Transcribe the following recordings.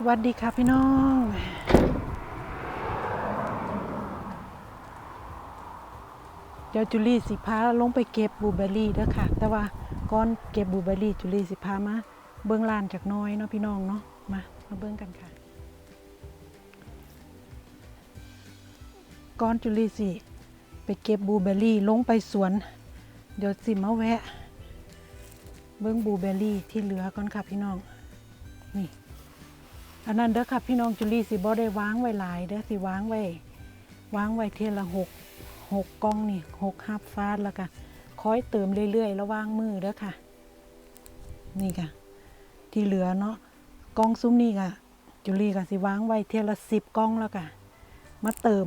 สวัสดีค่ะพี่น้อง เดี๋ยวจุลีสิพาลงไปเก็บบลูเบอร์รี่เด้อค่ะ แต่ว่าก่อนเก็บบลูเบอร์รี่จุลีสิพามาเบื้องลานจากน้อยเนาะพี่น้องเนาะมามาเบื้องกันค่ะก่อนจุลีสิไปเก็บบลูเบอร์รี่ลงไปสวน เดี๋ยวสิมาแวะ เบื้องบลูเบอร์รี่ที่เหลือก่อนค่ะพี่น้อง นี่ อันนั้นเด้อค่ะพี่น้องจุลีสิบ่ได้วางไว้หลายเด้อสิวางไว้วางไว้เทละหกหกกล่องนี่หกฮับฟาดแล้วก็คอยเติมเรื่อยๆ ระว่างมือเด้อค่ะ นี่ค่ะ ที่เหลือเนาะกล่องซุ้มนี่ค่ะจุลีก็สิวางไว้เทละสิบกล่องแล้วค่ะมาเติม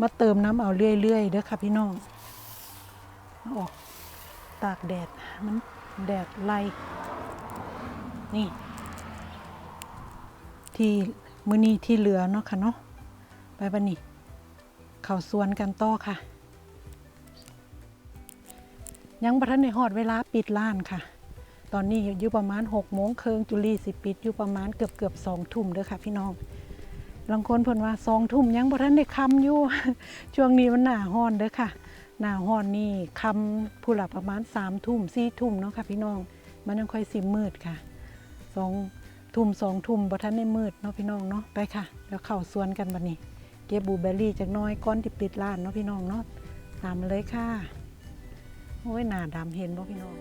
มาเติมน้ำเอาเรื่อยๆเด้อค่ะพี่น้องออกตากแดดมันแดดไล่นี่ ที่มือนี้ที่เหลือเนาะค่ะเนาะไปบันนี้เข่าสวนกันต่อค่ะ ยังประทันในหอดเวลาปิดร้านค่ะ ตอนนี้อยู่ประมาณ6กโมงเคิงจุลีสิปิดอยู่ประมาณเกือบเกือบสองทุ่มเด้อค่ะ พี่น้องบางคนเพิ่นว่าสองทุ่มยังประทันได้คำอยู่ ช่วงนี้มันหนาฮ้อนเด้อค่ะหนาฮ้อนนี่คำผู้หลับประมาณสามทุ่มสี่ทุ่มเนาะค่ะพี่น้อง มันยังค่อยสิมืดค่ะสอง ทุ่มสองทุ่มบ่ทันได้มืดเนาะพี่น้องเนาะไปค่ะแล้วเข้าสวนกันบัดนี้ เก็บบูเบอรี่จากน้อยก้อนที่ปิดร้านเนาะพี่น้องเนาะตามมาเลยค่ะโอ้ยหน้าดำเห็นบ่พี่น้อง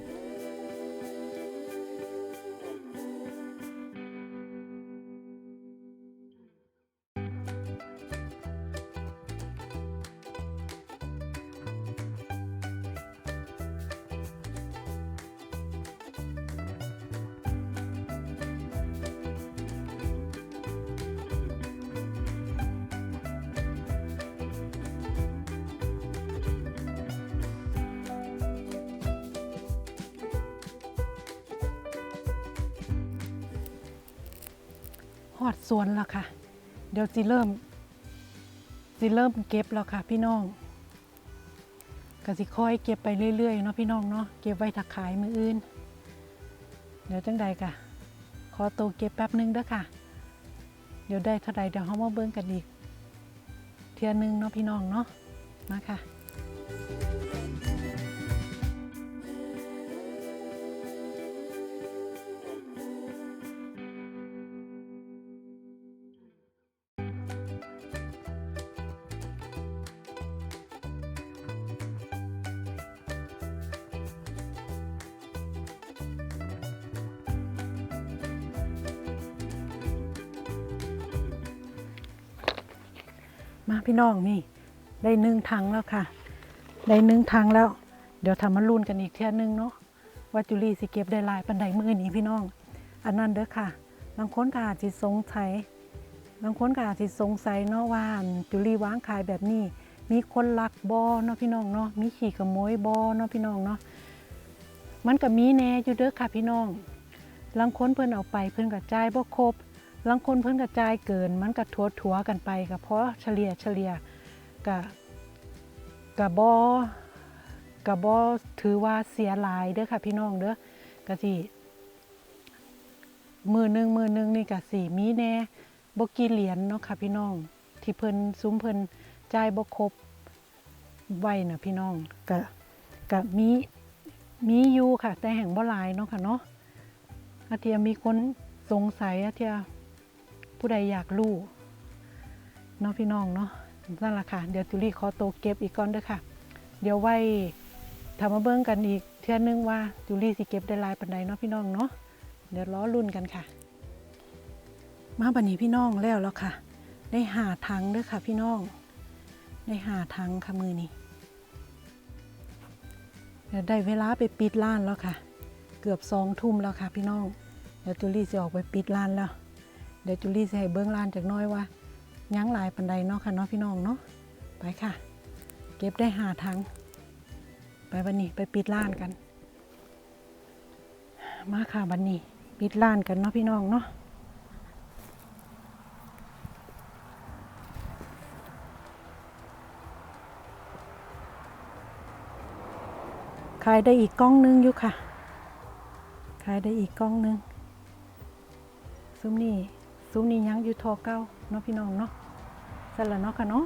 อดสวนแล้วค่ะ เดี๋ยวสิเริ่มสิเริ่มเก็บแล้วค่ะ พี่น้องก็สิค่อยเก็บไปเรื่อยๆเนาะพี่น้องเนาะเก็บไว้ถักขายมืออื่น เดี๋ยวจังใดกะขอตัวเก็บแป๊บหนึงเด้อค่ะ เดี๋ยวได้เท่าใดเดี๋ยวเฮามาเบิ่งกันอีกเทียหนึงเนาะพี่น้องเนาะมาค่ะ มาพี่น้องนี่ ได้นึ่งถังแล้วค่ะ ได้นึ่งถังแล้ว เดี๋ยวทำมาลุ้นกันอีกเที่ยนึงเนาะว่าจุลีสิเก็บได้ลายปันใดมือนี้พี่น้อง อันนั้นเด้อค่ะบางคนก็อาจจะสงสัยบางคนก็อาจจะสงสัยเนาะว่านจุลีวางขายแบบนี้ มีคนลักบอเนาะพี่น้องเนาะมีขี่ขโมยบอเนาะพี่น้องเนาะมันก็มีแน่อยู่เด้อค่ะพี่น้องบางคนเพิ่นเอาไปเพิ่นก็จ่ายบ่ครบ บางคนเพิ่นกระจายเกิน มันกระทัวถัวๆกันไปก็เพราะเฉลี่ยเฉลี่ยกะกะบอกะบอถือว่าเสียหลายเด้อค่ะพี่น้องเด้อกะสิมือหนึ่งมือหนึ่งนี่กะสิมีแน่บกีเหรียญเนาะค่ะพี่น้อง ที่เพิ่นซุ้มเพิ่นจ่ายบ่ครบไว้นะพี่น้องกะกะมีมีอยู่ค่ะ แต่แห่งบ่หลายเนาะค่ะเนาะอาเทียมีคนสงสัยอาเทีย ผู้ใดอยากรู้เนาะพี่น้องเนาะนั่นแหละค่ะ เดี๋ยวจุลี่ขอโตเก็บอีกก่อนเด้อค่ะ เดี๋ยวไว้ทำมาเบิ้งกันอีกเทื่อนึงว่าจุลี่สิเก็บได้ลายปันใดเนาะพี่น้องเนาะเดี๋ยวล้อรุ่นกันค่ะ มาบันนี้พี่น้องแล้วแล้วค่ะ ได้หาถังเด้อค่ะ พี่น้อง ได้หาถังค่ะมือนี้เดี๋ยวได้เวลาไปปิดร้านแล้วค่ะ เกือบสองทุ่มแล้วค่ะ พี่น้องเดี๋ยวจุลี่จะออกไปปิดร้านแล้ว เดี๋ยวจุลี่จะให้เบื้องลานจากน้อยว่ายั้งหลายปันใดเนาะค่ะเนาะพี่น้องเนาะไปค่ะ เก็บได้หาทังไปบันนี้ไปปิดร้านกัน มาค่ะบันนี้ปิดร้านกันเนาะพี่น้องเนาะขายได้อีกกล้องนึงอยู่ค่ะขายได้อีกกล้องนึงซุ้มนี่ ซุ้มนี้ยังอยู่ทอเก้าเนาะพี่น้องเนาะสันละเนาะค่ะเนาะ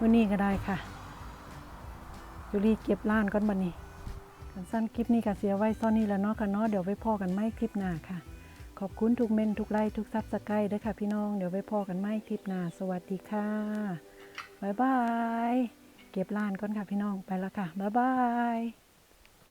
วันนี้ก็ได้ค่ะจุลีเก็บล้านก่อนบัดนี้กันสั้นคลิปนี้ก็เสียไว้ซ่อนนี้แล้วเนาะค่ะเนาะเดี๋ยวไปพ่อกันไม่คลิปหน้าค่ะ ขอบคุณทุกเมนทุกไลค์ทุกซับสไครต์ด้วยค่ะพี่น้องเดี๋ยวไปพ่อกันไม่คลิปหน้าสวัสดีค่ะบ๊ายบายเก็บล้านก่อนค่ะพี่น้องไปแล้วค่ะบ๊ายบาย